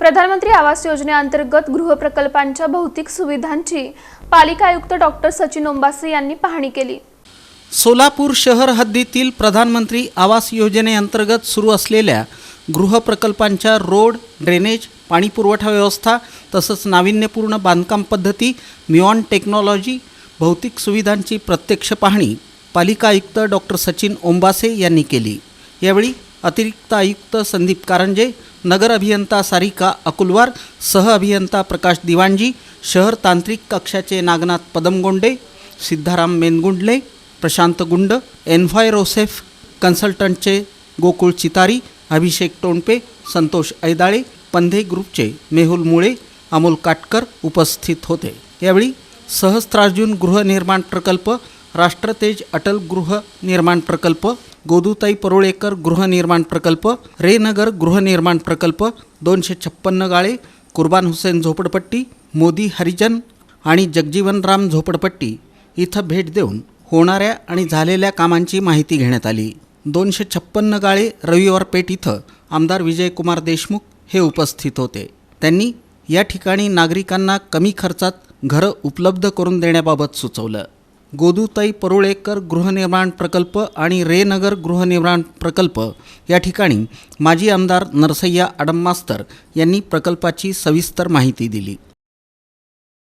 प्रधानमंत्री आवास योजनेअंतर्गत गृहप्रकल्पांच्या भौतिक सुविधांची पालिका आयुक्त डॉक्टर सचिन ओंबासे यांनी पाहणी केली. सोलापूर शहर हद्दीतील प्रधानमंत्री आवास योजनेअंतर्गत सुरू असलेल्या गृहप्रकल्पांच्या रोड ड्रेनेज पाणीपुरवठा व्यवस्था तसंच नाविन्यपूर्ण बांधकाम पद्धती मिऑन टेक्नॉलॉजी भौतिक सुविधांची प्रत्यक्ष पाहणी पालिका आयुक्त डॉक्टर सचिन ओंबासे यांनी केली. यावेळी अतिरिक्त आयुक्त संदीप कारंजे नगर अभियंता सारिका अकुलवार सह अभियंता प्रकाश दिवाणजी शहर तांत्रिक कक्षाचे नागनाथ पदमगोंडे सिद्धाराम मेनगुंडले प्रशांत गुंड एन्व्हायरोसेफ कन्सल्टंटचे गोकुळ चितारी अभिषेक टोणपे संतोष ऐदाळे पंधे ग्रुपचे मेहुल मुळे अमोल काटकर उपस्थित होते. यावेळी सहस्त्रार्जुन गृहनिर्माण प्रकल्प राष्ट्रतेज अटल गृहनिर्माण प्रकल्प गोदूताई परुळेकर गृहनिर्माण प्रकल्प रेनगर गृहनिर्माण प्रकल्प दोनशे छप्पन्न गाळे कुर्बान हुसेन झोपडपट्टी मोदी हरिजन आणि जगजीवनराम झोपडपट्टी इथं भेट देऊन होणाऱ्या आणि झालेल्या कामांची माहिती घेण्यात आली. दोनशे छप्पन्न गाळे रविवार पेठ इथं आमदार विजयकुमार देशमुख हे उपस्थित होते. त्यांनी या ठिकाणी नागरिकांना कमी खर्चात घरं उपलब्ध करून देण्याबाबत सुचवलं. गोदूताई परुळेकर गृहनिर्माण प्रकल्प आणि रेनगर गृहनिर्माण प्रकल्प या ठिकाणी माजी आमदार नरसय्या आडम मास्तर यांनी प्रकल्पाची सविस्तर माहिती दिली.